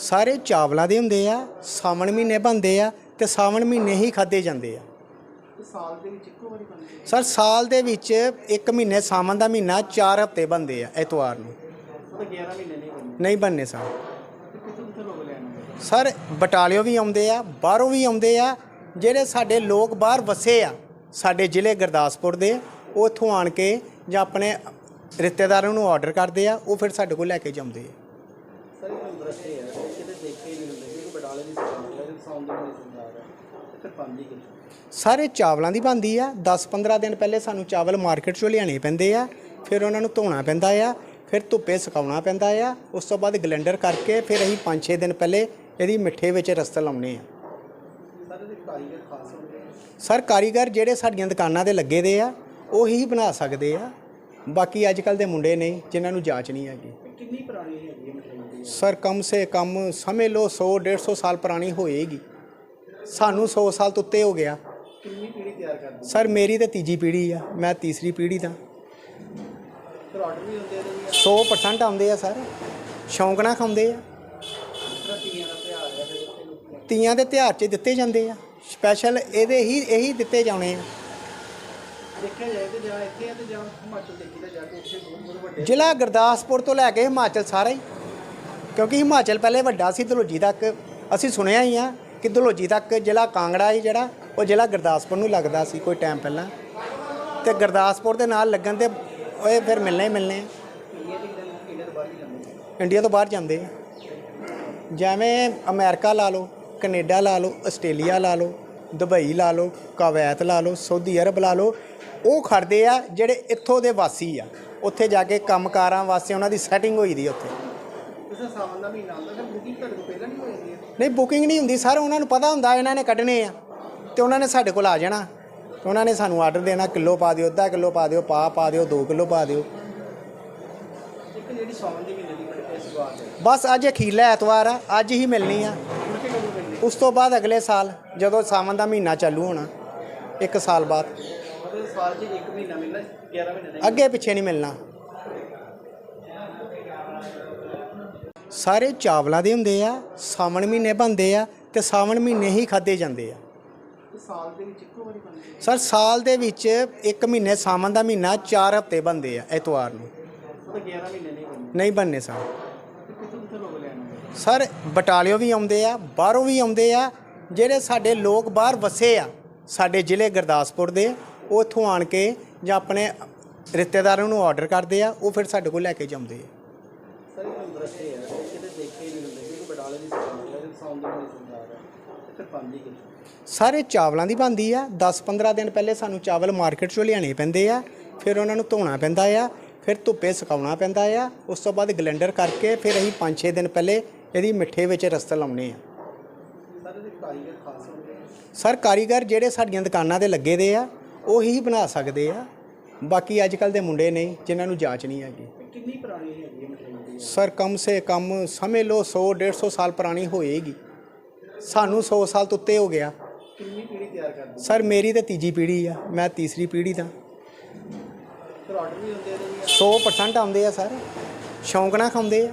ਸਾਰੇ ਚਾਵਲਾਂ ਦੇ ਹੁੰਦੇ ਆ ਸਾਵਣ ਮਹੀਨੇ ਬਣਦੇ ਆ ਤੇ ਸਾਵਣ ਮਹੀਨੇ ਹੀ ਖਾਦੇ ਜਾਂਦੇ ਆ। ਸਾਲ ਦੇ ਵਿੱਚ ਇੱਕੋ ਵਾਰੀ ਬਣਦੇ ਸਰ ਸਾਲ ਦੇ ਵਿੱਚ ਇੱਕ ਮਹੀਨੇ ਸਾਵਣ ਦਾ ਮਹੀਨਾ 4 ਹਫ਼ਤੇ ਬਣਦੇ ਆ ਐਤਵਾਰ ਨੂੰ। ਉਹ ਤਾਂ 11 ਮਹੀਨੇ ਨਹੀਂ ਬਣਦੇ। ਨਹੀਂ ਬਣਨੇ ਸਰ। ਤੇ ਕਿੱਥੋਂ ਕਿੱਥੋਂ ਲੋਕ ਲੈਣ ਆਉਂਦੇ ਸਰ ਬਟਾਲਿਓ ਵੀ ਆਉਂਦੇ ਆ ਬਾਹਰੋਂ ਵੀ ਆਉਂਦੇ ਆ ਜਿਹੜੇ ਸਾਡੇ ਲੋਕ ਬਾਹਰ ਵਸੇ ਆ ਸਾਡੇ ਜ਼ਿਲ੍ਹੇ ਗੁਰਦਾਸਪੁਰ ਦੇ ਉਹ ਇੱਥੋਂ ਆਣ ਕੇ ਜਾਂ ਆਪਣੇ ਰਿਸ਼ਤੇਦਾਰਾਂ ਨੂੰ ਆਰਡਰ ਕਰਦੇ ਆ ਉਹ ਫਿਰ ਸਾਡੇ ਕੋਲ ਲੈ ਕੇ ਜਾਂਦੇ ਆ। ਸਰ ਹੈ ਦੇਖੇ ਹੀ ਨਹੀਂ ਹੁੰਦੇ ਕਿਉਂਕਿ ਬਟਾਲੇ ਦੀ ਸਰਕਾਰ ਹੈ ਸਾਊਂਡ ਦੀ ਨਹੀਂ ਸਰਕਾਰ ਹੈ ਤੇ ਫਿਰ ਪਾਉਂਦੀ ਕਿੱਥੋਂ ਸਾਰੇ ਚਾਵਲਾਂ ਦੀ ਬਣਦੀ ਆ। 10-15 ਦਿਨ ਪਹਿਲੇ ਸਾਨੂੰ ਚਾਵਲ ਮਾਰਕੀਟ ਚੋਂ ਲਿਆਣੇ ਪੈਂਦੇ ਆ ਫਿਰ ਉਹਨਾਂ ਨੂੰ ਧੋਣਾ ਪੈਂਦਾ ਆ ਫਿਰ ਧੁੱਪੇ ਸੁਕਾਉਣਾ ਪੈਂਦਾ ਆ ਉਸ ਤੋਂ ਬਾਅਦ ਗਲੈਂਡਰ ਕਰਕੇ ਫਿਰ ਅਸੀਂ 5-6 ਦਿਨ ਪਹਿਲੇ ਇਹਦੀ ਮਿੱਠੇ ਵਿੱਚ ਰਸਤ ਲਾਉਨੇ ਆ। ਸਰ ਕਾਰੀਗਰ ਜਿਹੜੇ ਸਾਡੀਆਂ ਦੁਕਾਨਾਂ ਤੇ ਲੱਗੇ ਦੇ ਆ ਉਹੀ ਬਣਾ ਸਕਦੇ ਆ। ਬਾਕੀ ਅੱਜ ਕੱਲ ਦੇ ਮੁੰਡੇ ਨਹੀਂ ਜਿਨ੍ਹਾਂ ਨੂੰ ਜਾਂਚ ਨਹੀਂ ਹੈਗੀ। ਕਿੰਨੀ ਪੁਰਾਣੀ ਹੈਗੀ ਦੀ ਸਰ ਕਮ ਸੇ ਕਮ ਸਮਝ ਲਓ 100 150 ਸਾਲ ਪੁਰਾਣੀ ਹੋਏਗੀ। ਸਾਨੂੰ 100 ਸਾਲ ਤੋਂ ਉੱਤੇ ਹੋ ਗਿਆ। ਕਿੰਨੀ ਪੀੜੀ ਤਿਆਰ ਕਰਦੇ? ਸਰ ਮੇਰੀ ਤੇ ਤੀਜੀ ਪੀੜ੍ਹੀ ਆ। ਮੈਂ ਤੀਸਰੀ ਪੀੜ੍ਹੀ ਦਾ ਫਿਰ ਆਰਡਰ ਵੀ ਹੁੰਦੇ ਵੀ 100% ਆਉਂਦੇ ਆ ਸਰ। ਸ਼ੌਂਕ ਨਾਲ ਖਾਂਦੇ ਆ। ਤੀਆਂ ਦਾ ਤਿਉਹਾਰ 'ਚ ਦਿੱਤੇ ਜਾਂਦੇ ਆ। ਸਪੈਸ਼ਲ ਇਹਦੇ ਹੀ ਇਹੀ ਦਿੱਤੇ ਜਾਣੇ ਆ। ਦੇਖਿਆ ਜਾਏ ਤੇ ਜਾਂ ਇੱਥੇ ਹੈ ਤੇ ਜਾਂ ਹਿਮਾਚਲ ਦੇਖੀ ਤਾਂ ਜਾ ਕੇ ਉੱਥੇ ਬਹੁਤ ਬਹੁਤ ਵੱਡੇ ਜ਼ਿਲ੍ਹਾ ਗੁਰਦਾਸਪੁਰ ਤੋਂ ਲੈ ਕੇ ਹਿਮਾਚਲ ਸਾਰਾ। ਹੀ ਕਿਉਂਕਿ ਹਿਮਾਚਲ ਪਹਿਲੇ ਵੱਡਾ ਸੀ ਦਲੋਜੀ ਤੱਕ ਅਸੀਂ ਸੁਣਿਆ ਹੀ ਆ ਕਿ ਦਲੋਜੀ ਤੱਕ ਜ਼ਿਲ੍ਹਾ ਕਾਂਗੜਾ ਹੀ ਜਿਹੜਾ, ਉਹ ਜ਼ਿਲ੍ਹਾ ਗੁਰਦਾਸਪੁਰ ਨੂੰ ਲੱਗਦਾ ਸੀ ਕੋਈ ਟਾਈਮ ਪਹਿਲਾਂ। ਤੇ ਗੁਰਦਾਸਪੁਰ ਦੇ ਨਾਲ ਲੱਗਣ ਤੇ ਇਹ ਫਿਰ ਮਿਲਣੇ ਹੀ ਮਿਲਣੇ ਇੰਡੀਆ ਤੋਂ ਬਾਹਰ ਜਾਂਦੇ ਜਿਵੇਂ ਅਮਰੀਕਾ ਲਾ ਲਓ, ਕੈਨੇਡਾ ਲਾ ਲਓ, ਆਸਟ੍ਰੇਲੀਆ ਲਾ ਲਓ, ਦੁਬਈ ਲਾ ਲਓ, ਕਵੈਤ ਲਾ ਲਓ, ਸਾਊਦੀ ਅਰਬ ਲਾ ਲਓ, ਉਹ ਖੜਦੇ ਆ ਜਿਹੜੇ ਇੱਥੋਂ ਦੇ ਵਾਸੀ ਆ। ਉੱਥੇ ਜਾ ਕੇ ਕੰਮਕਾਰਾਂ ਵਾਸਤੇ ਉਹਨਾਂ ਦੀ ਸੈਟਿੰਗ ਹੋਈ ਦੀ ਉੱਥੇ। ਕਿਸੇ ਸਾਵਣ ਦਾ ਮਹੀਨਾ ਆਉਂਦਾ ਫਿਰ ਬੁਕਿੰਗ ਤੁਹਾਡੇ ਤੋਂ ਪਹਿਲਾਂ ਨਹੀਂ ਹੋ ਜਾਂਦੀ ਹੈ ਨਹੀਂ ਬੁਕਿੰਗ ਨਹੀਂ ਹੁੰਦੀ ਸਰ ਉਹਨਾਂ ਨੂੰ ਪਤਾ ਹੁੰਦਾ ਇਹਨਾਂ ਨੇ ਕੱਢਣੇ ਆ। ਤੇ ਉਹਨਾਂ ਨੇ ਸਾਡੇ ਕੋਲ ਆ ਜਾਣਾ। ਤੇ ਉਹਨਾਂ ਨੇ ਸਾਨੂੰ ਆਰਡਰ ਦੇਣਾ ਕਿਲੋ ਪਾ ਦਿਓ ਅੱਧਾ ਕਿਲੋ ਪਾ ਦਿਓ ਪਾ ਪਾ ਦਿਓ 2 ਕਿਲੋ ਪਾ ਦਿਓ। ਇੱਕ ਜਿਹੜੀ ਸਾਵਣ ਦੀ ਮਹੀਨੇ ਦੀ ਬੜੀ ਇਸ ਬਾਤ ਹੈ ਬਸ ਅੱਜ ਅਖੀਰਲਾ ਐਤਵਾਰ ਆ ਅੱਜ ਹੀ ਮਿਲਣੀ ਆ। ਉਸ ਤੋਂ ਬਾਅਦ ਅਗਲੇ ਸਾਲ ਜਦੋਂ ਸਾਵਣ ਦਾ ਮਹੀਨਾ ਚਾਲੂ ਹੋਣਾ ਇੱਕ ਸਾਲ ਬਾਅਦ। ਮਤਲਬ ਸਾਲ 'ਚ ਇੱਕ ਮਹੀਨਾ ਮਿਲਣਾ 11 ਮਹੀਨੇ ਅੱਗੇ ਪਿੱਛੇ ਨਹੀਂ ਮਿਲਣਾ। ਸਾਰੇ ਚਾਵਲਾਂ ਦੇ ਹੁੰਦੇ ਆ, ਸਾਵਣ ਮਹੀਨੇ ਬਣਦੇ ਆ ਤੇ ਸਾਵਣ ਮਹੀਨੇ ਹੀ ਖਾਦੇ ਜਾਂਦੇ ਆ। ਸਾਲ ਦੇ ਵਿੱਚ ਇੱਕੋ ਵਾਰੀ ਬਣਦੇ ਸਰ, ਸਾਲ ਦੇ ਵਿੱਚ ਇੱਕ ਮਹੀਨੇ ਸਾਵਣ ਦਾ ਮਹੀਨਾ, ਚਾਰ ਹਫ਼ਤੇ ਬਣਦੇ ਆ ਐਤਵਾਰ ਨੂੰ। ਉਹ 11 ਮਹੀਨੇ ਨਹੀਂ ਬਣਦੇ ਨਹੀਂ ਬਣਨੇ ਸਰ। ਕਿੱਥੋਂ ਕਿੱਥੋਂ ਲੋਕ ਲੈਣ ਸਰ, ਬਟਾਲਿਓ ਵੀ ਆਉਂਦੇ ਆ, ਬਾਹਰੋਂ ਵੀ ਆਉਂਦੇ ਆ, ਜਿਹੜੇ ਸਾਡੇ ਲੋਕ ਬਾਹਰ ਵਸੇ ਆ, ਸਾਡੇ ਜ਼ਿਲ੍ਹੇ ਗੁਰਦਾਸਪੁਰ ਦੇ, ਉਹ ਇੱਥੋਂ ਆਣ ਕੇ ਜਾਂ ਆਪਣੇ ਰਿਸ਼ਤੇਦਾਰਾਂ ਨੂੰ ਆਰਡਰ ਕਰਦੇ ਆ, ਉਹ ਫਿਰ ਸਾਡੇ ਕੋਲ ਲੈ ਕੇ ਜਾਂਦੇ ਆ। ਸਰ ਇਹ ਦ੍ਰਿਸ਼ਟੀ ਹੈ ਇਹ ਕਿਤੇ ਦੇਖੇ ਹੀ ਨਹੀਂ ਹੁੰਦੇ ਕਿਉਂਕਿ ਬਟਾਲੇ ਦੀ ਸਰਕਾਰ ਹੈ ਸਾਊਂਡ ਦੀ ਨਹੀਂ ਸਰਕਾਰ ਹੈ ਤੇ ਫਿਰ ਪਾਉਂਦੀ ਕਿੱਥੋਂ ਸਾਰੇ ਚਾਵਲਾਂ ਦੀ ਬਣਦੀ ਆ। 10-15 ਦਿਨ ਪਹਿਲੇ ਸਾਨੂੰ ਚਾਵਲ ਮਾਰਕੀਟ ਚੋਂ ਲਿਆਣੇ ਪੈਂਦੇ ਆ। ਫਿਰ ਉਹਨਾਂ ਨੂੰ ਧੋਣਾ ਪੈਂਦਾ ਆ। ਫਿਰ ਧੁੱਪੇ ਸੁਕਾਉਣਾ ਪੈਂਦਾ ਆ। ਉਸ ਤੋਂ ਬਾਅਦ ਗਲੈਂਡਰ ਕਰਕੇ ਫਿਰ ਅਸੀਂ 5-6 ਦਿਨ ਪਹਿਲੇ ਇਹਦੀ ਮਿੱਠੇ ਵਿੱਚ ਰਸਤ ਲਾਉਨੇ ਆ। ਸਰ ਕਾਰੀਗਰ ਜਿਹੜੇ ਸਾਡੀਆਂ ਦੁਕਾਨਾਂ ਤੇ ਲੱਗੇ ਦੇ ਆ ਉਹੀ ਬਣਾ ਸਕਦੇ ਆ। ਬਾਕੀ ਅੱਜ ਕੱਲ ਦੇ ਮੁੰਡੇ ਨਹੀਂ ਜਿਨ੍ਹਾਂ ਨੂੰ ਜਾਂਚ ਨਹੀਂ ਹੈਗੀ। ਕਿੰਨੀ ਪੁਰਾਣੀ ਹੈਗੀ ਸਰ ਕਮ ਸੇ ਕਮ ਸਮਝ ਲਓ 100 150 ਸਾਲ ਪੁਰਾਣੀ ਹੋਏਗੀ। ਸਾਨੂੰ 100 ਸਾਲ ਤੋਂ ਉੱਤੇ ਹੋ ਗਿਆ। ਕਿੰਨੀ ਪੀੜੀ ਤਿਆਰ ਕਰਦੇ ਸਰ ਮੇਰੀ ਤੇ ਤੀਜੀ ਪੀੜ੍ਹੀ ਆ। ਮੈਂ ਤੀਸਰੀ ਪੀੜ੍ਹੀ ਦਾ ਫਿਰ ਆਰਡਰ ਵੀ ਹੁੰਦੇ ਵੀ 100% ਆਉਂਦੇ ਆ ਸਰ। ਸ਼ੌਂਕ ਨਾਲ ਖਾਂਦੇ ਆ।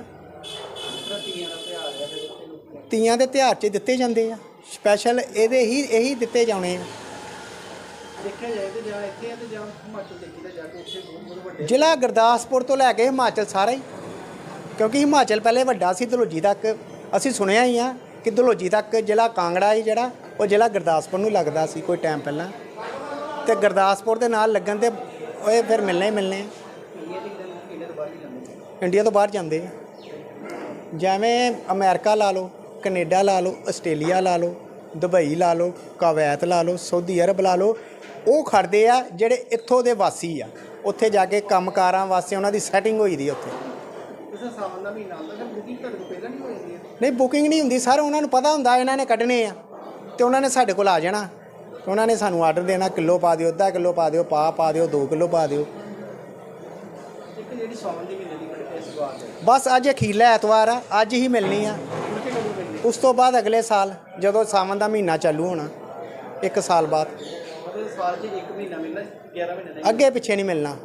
ਤੀਆਂ ਦਾ ਤਿਉਹਾਰ 'ਚ ਦਿੱਤੇ ਜਾਂਦੇ ਆ। ਸਪੈਸ਼ਲ ਇਹਦੇ ਹੀ ਇਹੀ ਦਿੱਤੇ ਜਾਣੇ ਆ। ਦੇਖਿਆ ਜਾਏ ਤੇ ਜਾਂ ਇੱਥੇ ਹੈ ਤੇ ਜਾਂ ਹਿਮਾਚਲ ਦੇਖੀ ਤਾਂ ਜਾ ਕੇ ਉੱਥੇ ਬਹੁਤ ਬਹੁਤ ਵੱਡੇ। ਜ਼ਿਲ੍ਹਾ ਗੁਰਦਾਸਪੁਰ ਤੋਂ ਲੈ ਕੇ ਹਿਮਾਚਲ ਸਾਰਾ। ਹੀ ਕਿਉਂਕਿ ਹਿਮਾਚਲ ਪਹਿਲੇ ਵੱਡਾ ਸੀ ਦਲੋਜੀ ਤੱਕ ਅਸੀਂ ਸੁਣਿਆ ਹੀ ਆ ਕਿ ਦਲੋਜੀ ਤੱਕ ਜ਼ਿਲ੍ਹਾ ਕਾਂਗੜਾ ਹੀ ਜਿਹੜਾ, ਉਹ ਜ਼ਿਲ੍ਹਾ ਗੁਰਦਾਸਪੁਰ ਨੂੰ ਲੱਗਦਾ ਸੀ ਕੋਈ ਟਾਈਮ ਪਹਿਲਾਂ। ਤੇ ਗੁਰਦਾਸਪੁਰ ਦੇ ਨਾਲ ਲੱਗਣ ਤੇ ਇਹ ਫਿਰ ਮਿਲਣੇ ਹੀ ਮਿਲਣੇ ਇੰਡੀਆ ਤੋਂ ਬਾਹਰ ਜਾਂਦੇ ਆ। ਜਿਵੇਂ ਅਮਰੀਕਾ ਲਾ ਲਓ, ਕੈਨੇਡਾ ਲਾ ਲਓ, ਆਸਟ੍ਰੇਲੀਆ ਲਾ ਲਓ, ਦੁਬਈ ਲਾ ਲਓ, ਕਵੈਤ ਲਾ ਲਓ, ਸਾਊਦੀ ਅਰਬ ਲਾ ਲਓ, ਉਹ ਖੜਦੇ ਆ ਜਿਹੜੇ ਇੱਥੋਂ ਦੇ ਵਾਸੀ ਆ। ਉੱਥੇ ਜਾ ਕੇ ਕੰਮਕਾਰਾਂ ਵਾਸਤੇ ਉਹਨਾਂ ਦੀ ਸੈਟਿੰਗ ਹੋਈ ਦੀ ਉੱਥੇ। ਕਿਸੇ ਸਾਵਣ ਦਾ ਮਹੀਨਾ ਆਉਂਦਾ ਫਿਰ ਬੁਕਿੰਗ ਤੁਹਾਡੇ ਤੋਂ ਪਹਿਲਾਂ ਨਹੀਂ ਹੋ ਜਾਂਦੀ ਹੈ। ਨਹੀਂ ਬੁਕਿੰਗ ਨਹੀਂ ਹੁੰਦੀ। ਸਰ ਉਹਨਾਂ ਨੂੰ ਪਤਾ ਹੁੰਦਾ ਇਹਨਾਂ ਨੇ ਕੱਢਣੇ ਆ। ਤੇ ਉਹਨਾਂ ਨੇ ਸਾਡੇ ਕੋਲ ਆ ਜਾਣਾ। ਤੇ ਉਹਨਾਂ ਨੇ ਸਾਨੂੰ ਆਰਡਰ ਦੇਣਾ ਕਿਲੋ ਪਾ ਦਿਓ ਅੱਧਾ ਕਿਲੋ ਪਾ ਦਿਓ ਪਾ ਪਾ ਦਿਓ 2 ਕਿਲੋ ਪਾ ਦਿਓ। ਇੱਕ ਜਿਹੜੀ ਸਾਵਣ ਦੀ ਮਹੀਨੇ ਦੀ ਬੜੀ ਇਸ ਬਾਤ ਹੈ ਬਸ ਅੱਜ ਅਖੀਰਲਾ ਐਤਵਾਰ ਆ ਅੱਜ ਹੀ ਮਿਲਣੀ ਆ। ਕਦੋਂ ਮਿਲਣੀ? ਉਸ ਤੋਂ ਬਾਅਦ ਅਗਲੇ ਸਾਲ ਜਦੋਂ ਸਾਵਣ ਦਾ ਮਹੀਨਾ ਚਾਲੂ ਹੋਣਾ ਇੱਕ ਸਾਲ ਬਾਅਦ। ਮਤਲਬ ਸਾਲ 'ਚ ਇੱਕ ਮਹੀਨਾ ਮਿਲਣਾ 11 ਮਹੀਨੇ ਅੱਗੇ ਪਿੱਛੇ ਨਹੀਂ ਮਿਲਣਾ।